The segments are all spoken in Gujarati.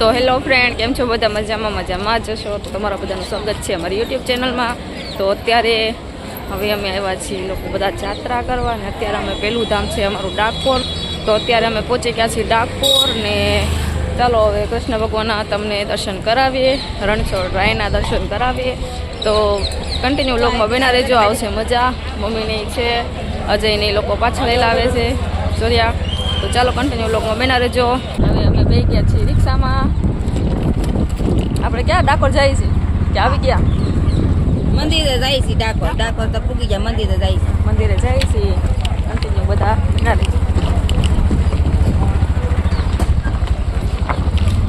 તો હેલો ફ્રેન્ડ કેમ છો? બધા મજામાં મજામાં જશો તો તમારા બધાનું સ્વાગત છે અમારી યુટ્યુબ ચેનલમાં તો અત્યારે હવે અમે આવ્યા છીએ લોકો બધા જાત્રા કરવા ને અત્યારે અમે પહેલું ધામ છે અમારું ડાકોર. તો અત્યારે અમે પહોંચી ગયા છીએ ડાકોર ને ચાલો હવે કૃષ્ણ ભગવાનના તમને દર્શન કરાવીએ, રણછોડ રાયના દર્શન કરાવીએ. તો કન્ટિન્યુ લોકમાં બેના રહેજો, આવશે મજા. મમ્મીની છે, અજયને લોકો પાછળ લાવે છે. જોયા તો ચાલો કન્ટિન્યુ લોકમાં બેના રહેજો. બે ગયા છીએ રિક્ષામાં. આપણે ક્યાં ડાકોર જઈએ છીએ કે આવી ગયા? મંદિરે જાય છે ડાકોર. ડાકોર તો પૂગી ગયા મંદિરે જાય છે. મંદિરે જઈએ છીએ કન્ટિન્યુ બધા બના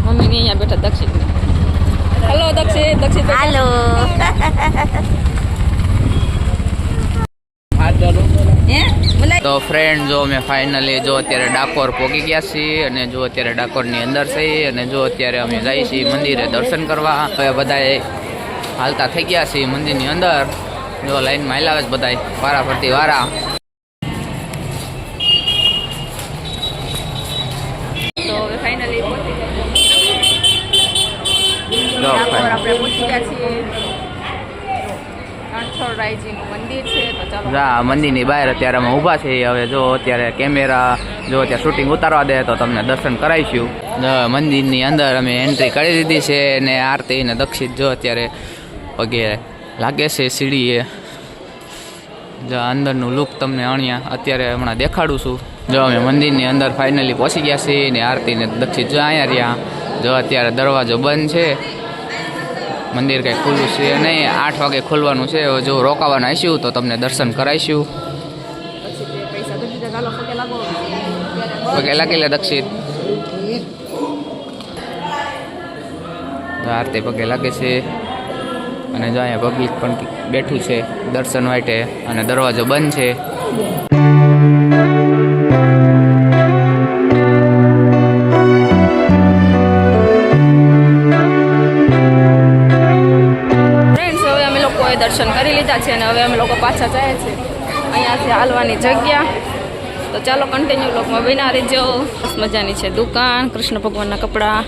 મમ્મી ને અહીંયા બેઠા દક્ષિણ. હલો દક્ષિણ દક્ષિણ. હાલો. હે બોલાય તો ફ્રેન્ડ જો અમે ફાઇનલી જો અત્યારે ડાકોર પહોંચી ગયા છીએ અને જો અત્યારે ડાકોરની અંદર છીએ અને જો અત્યારે અમે જઈએ છીએ મંદિરે દર્શન કરવા હવે બધાએ હાલતા થઈ ગયા છીએ મંદિરની અંદર. જો લાઈનમાં હાલ્યા છે બધાય વારા ફરતી વારા. જો આપણે પહોંચી ગયા છીએ. રણછોડ રાયજીનું મંદિર છે. જા, મંદિરની બહાર અત્યારે અમે ઊભા છીએ. હવે જો અત્યારે કેમેરા, જો અત્યારે શૂટિંગ ઉતારવા દે તો તમને દર્શન કરાવીશું. મંદિરની અંદર અમે એન્ટ્રી કરી દીધી છે ને આરતી ને દક્ષિત જો અત્યારે પગે લાગે છે સીડીએ. જો અંદરનું લુક તમને અણ્યા, અત્યારે હમણાં દેખાડું છું. જો અમે મંદિરની અંદર ફાઇનલી પહોંચી ગયા છીએ ને આરતી ને દક્ષિત જો અહીંયા રહ્યા. જો અત્યારે દરવાજો બંધ છે. મંદિર કંઈ ખુલ્લું છે નહીં. આઠ વાગે ખોલવાનું છે. જો રોકાવાના આવીશું તો તમને દર્શન કરાવીશું. પગેલા તે પૈસા તો દીધા ચાલો પગે લાગો પગે લાગી લે દક્ષિત આરતી પગે લાગે છે. અને જો અહીંયા પબ્લિક પણ બેઠું છે દર્શન માટે અને દરવાજો બંધ છે. કરી છે અને હવે અમે લોકો પાછા જાય છે. અહીંયાથી હાલવાની જગ્યા. તો ચાલો કન્ટિન્યુ લોકમાં વિનારી રહેજો. બસ મજાની છે દુકાન કૃષ્ણ ભગવાનના કપડાં.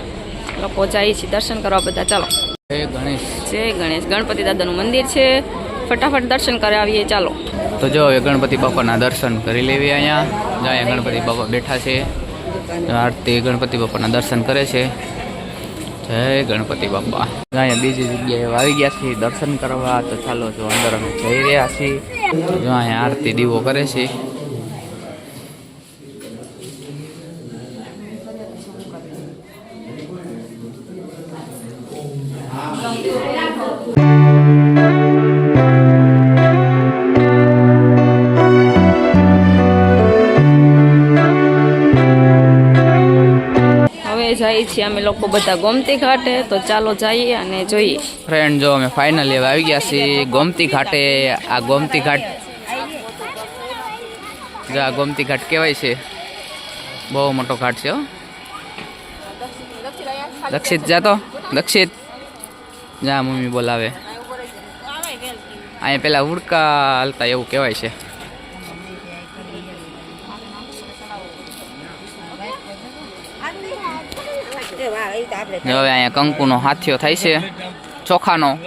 લોકો જાય છે દર્શન કરવા બધા. ચાલો. જય ગણેશ. જય ગણેશ. ગણપતિ દાદાનું મંદિર છે. ફટાફટ દર્શન કરાવીએ ચાલો. તો જો હવે ગણપતિ બાપાના દર્શન કરી લેવી અહીંયા. જ્યાં ગણપતિ બાપા બેઠા છે. આરતી ગણપતિ બાપાના દર્શન કરે છે. જય ગણપતિ બાપા. અહીંયા બીજી જગ્યાએ આવી ગયા છીએ, દર્શન કરવા. તો ચાલો જો અંદર અમે જઈ રહ્યા છીએ. જો અહીંયા આરતી દીવો કરે છે. જઈએ છીએ અમે લોકો બધા ગોમતી ઘાટે. તો ચાલો જઈએ અને જોઈએ. ફ્રેન્ડ જો અમે ફાઇનલી હવે આવી ગયા છીએ ગોમતી ઘાટે. આ ગોમતી ઘાટ જો આ ગોમતી ઘાટ કહેવાય છે. બહુ મોટો ઘાટ છે હો. દક્ષિત જાતો? દક્ષિત? જા, મમ્મી બોલાવે. અહીંયા પેલા ઉડકા હાલતા એવું કહેવાય છે. હવે અહીંયા કંકુનો હાથિયો થાય છે. ચોખાનો.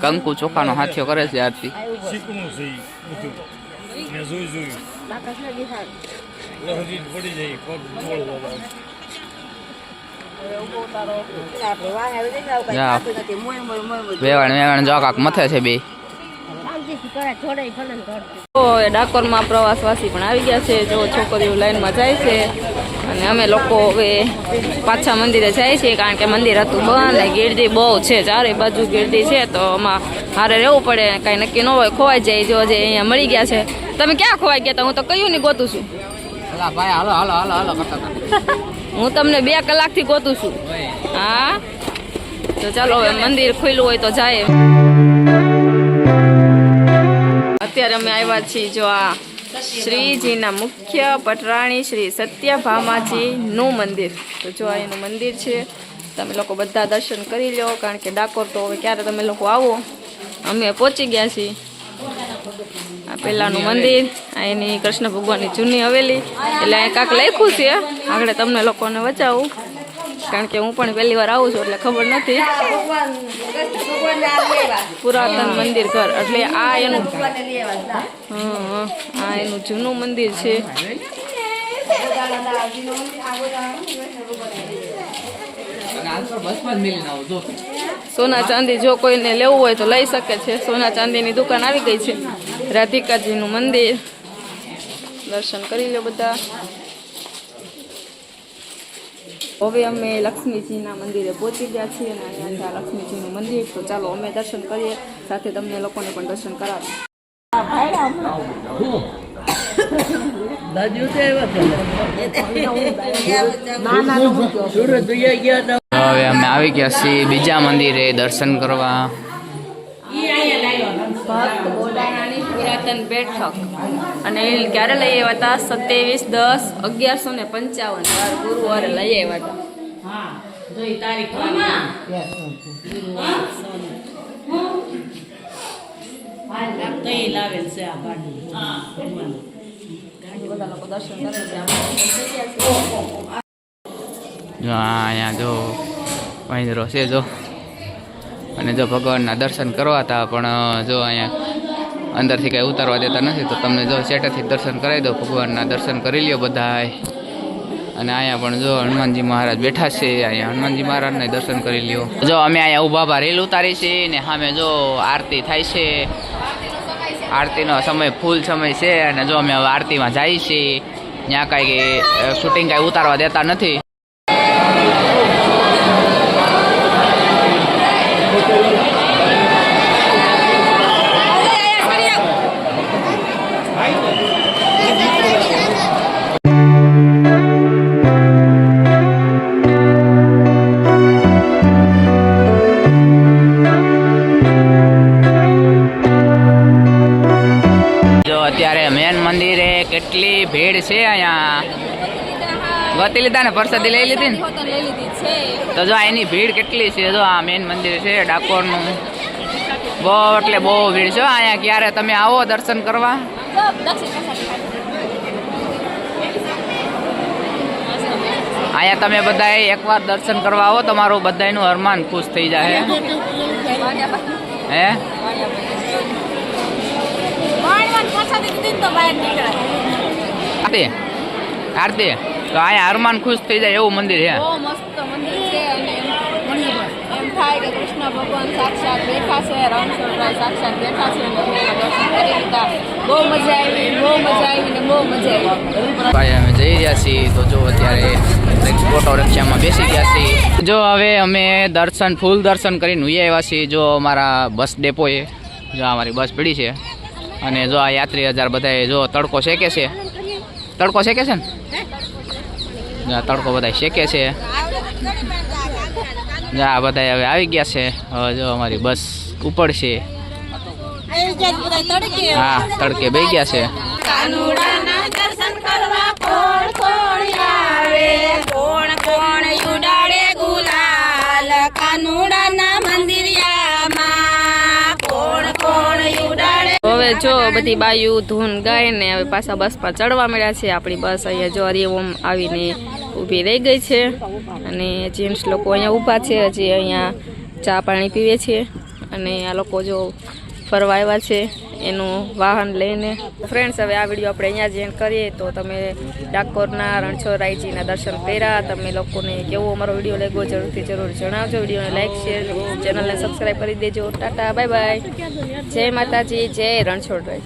કંકુ ચોખાનો હાથિયો કરે છે આરતી. મેં વેવાણ વેવાણ જો કાક મથે છે બે. તો હવે ડાકોરમાં પ્રવાસવાસી પણ આવી ગયા છે. જો છોકરીઓ લાઈનમાં જાય છે. અને અમે લોકો હવે પાછા મંદિરે જાય છીએ કારણ કે મંદિર હતું બંધ ગીરદી બહુ છે. ચારે બાજુ ગીરદી છે તો આમાં હારે રહેવું પડે કાંઈ નક્કી ન હોય ખોવાઈ જાય જો જે અહીંયા મળી ગયા છે. તમે ક્યાં ખોવાઈ ગયા હતા હું તો કયું નહીં ગોતું છું. હું તમને બે કલાકથી ગોતું છું. હા? તો ચાલો હવે મંદિર ખુલ્લું હોય તો જાય. અત્યારે અમે આવ્યા છીએ જો આ શ્રીજીના મુખ્ય પટરાણી શ્રી સત્યભામાજીનું મંદિર. તો જો આ એનું મંદિર છે તમે લોકો બધા દર્શન કરી લો કારણ કે ડાકોર તો હવે ક્યારે તમે લોકો આવો? અમે પહોંચી ગયા છીએ. આ પહેલાંનું મંદિર આ એની કૃષ્ણ ભગવાનની જૂની હવેલી. એટલે અહીં કાંક લખ્યું છે આગળ તમને લોકોને બચાવું કારણ કે હું પણ પહેલી વાર આવું છું એટલે ખબર નથી. પુરાતન મંદિર ઘર એટલે આ એનું આ એનું જૂનું મંદિર છે. સોના ચાંદી જો કોઈને લેવું હોય તો લઈ શકે છે. સોના ચાંદીની દુકાન આવી ગઈ છે. રાધિકાજીનું મંદિર. દર્શન કરી લો બધા. હવે અમે લક્ષ્મીજીના મંદિરે પહોંચી ગયા છીએ અને અહીંયા છે આ લક્ષ્મીજીનું મંદિર. તો ચાલો અમે દર્શન કરીએ સાથે તમને લોકોને પણ દર્શન કરાવીએ. હવે અમે આવી ગયા છીએ બીજા મંદિરે દર્શન કરવા. પુરાતન બેઠક. અને ક્યારે લઈ આવ્યા હતા? સત્યાવીસ, દસ, અગિયારસો ને પંચાવન. વાર ગુરુવારે લઈ આવ્યા હતા. જો વાંદરો છે, જો. અને જો ભગવાનના દર્શન કરવા હતા, પણ જો અહીંયા અંદરથી કાંઈ ઉતારવા દેતા નથી, તો તમને જો સેટેથી દર્શન કરાવી દો ભગવાનના દર્શન કરી લ્યો બધાય. અને અહીંયા પણ જો હનુમાનજી મહારાજ બેઠા છે, અહીંયા હનુમાનજી મહારાજને દર્શન કરી લ્યો. જો અમે અહીંયા ઊભા ભા રેલ ઉતારી છે, ને સામે જો આરતી થાય છે. આરતીનો સમય ફૂલ સમય છે, અને જો અમે હવે આરતીમાં જઈએ છીએ ત્યાં કાંઈ શૂટિંગ કાંઈ ઉતારવા દેતા નથી. અત્યારે મંદિરે કેટલી ભીડ છે અહીંયા? ગતિ લીધા ને પરસાદી લઈ લીધી ને? તો જો એની ભીડ કેટલી છે જો આ મેન મંદિર છે ડાકોરનું. બહુ એટલે બહુ ભીડ છે. અહીંયા ક્યારે તમે આવો દર્શન કરવા? અહીંયા તમે બધા એકવાર દર્શન કરવા આવો તમારું બધાયનું હરમાન ખુશ થઈ જાય હે? આરતી આરતી તો અહીંયા હરમાન ખુશ થઈ જાય એવું મંદિર છે બહુ મસ્ત મંદિર છે અને એમ થાય કે કૃષ્ણ ભગવાન સાક્ષાત બેઠા છે રણછોડરાય સાક્ષાત બેઠા છે અને અમે એના દર્શન કરી લીધા. બહુ મજા આવી બહુ મજા આવી ને બહુ મજા આવી. ભાઈ અમે જઈ રહ્યા છીએ તો જો અત્યારે ઓટો રિક્ષામાં બેસી ગયા છીએ. જો હવે અમે દર્શન ફૂલ દર્શન કરીને ઉઈ આવ્યા છીએ. જો અમારા બસ ડેપોએ જો અમારી બસ પડી છે. અને જો આ યાત્રી હજાર બધા જો તડકો શેકે છે? તડકો શેકે છે ને? તડકો બધા શેકે છે. આ બધા હવે આવી ગયા છે. હવે જો અમારી બસ ઉપડશે હા, તડકે બે ગયા છે. કોણ કોણ હવે જો બધી બાયું ધૂન ગાય ને હવે પાછા બસ પર ચડવા મળ્યા છે. આપણી બસ અહીંયા જો હરિઓમ આવીને ઊભી રહી ગઈ છે અને જેન્ટ્સ લોકો અહીંયા ઊભા છે. હજી અહીંયા ચા પાણી પીવે છે અને આ લોકો જો ફરવા આવ્યા છે, એનું વાહન લઈને. ફ્રેન્ડ્સ હવે આ વીડિયો આપણે અહીંયા જ કરીએ. તો તમે ડાકોરના રણછોડરાયજીના દર્શન કર્યા. તમે લોકોને કેવો અમારો વીડિયો લાગ્યો, જરૂરથી જરૂર જણાવજો. વિડીયોને લાઈક શેર ચેનલને સબસ્ક્રાઈબ કરી દેજો. ટાટા બાય બાય જય માતાજી જય રણછોડરાય.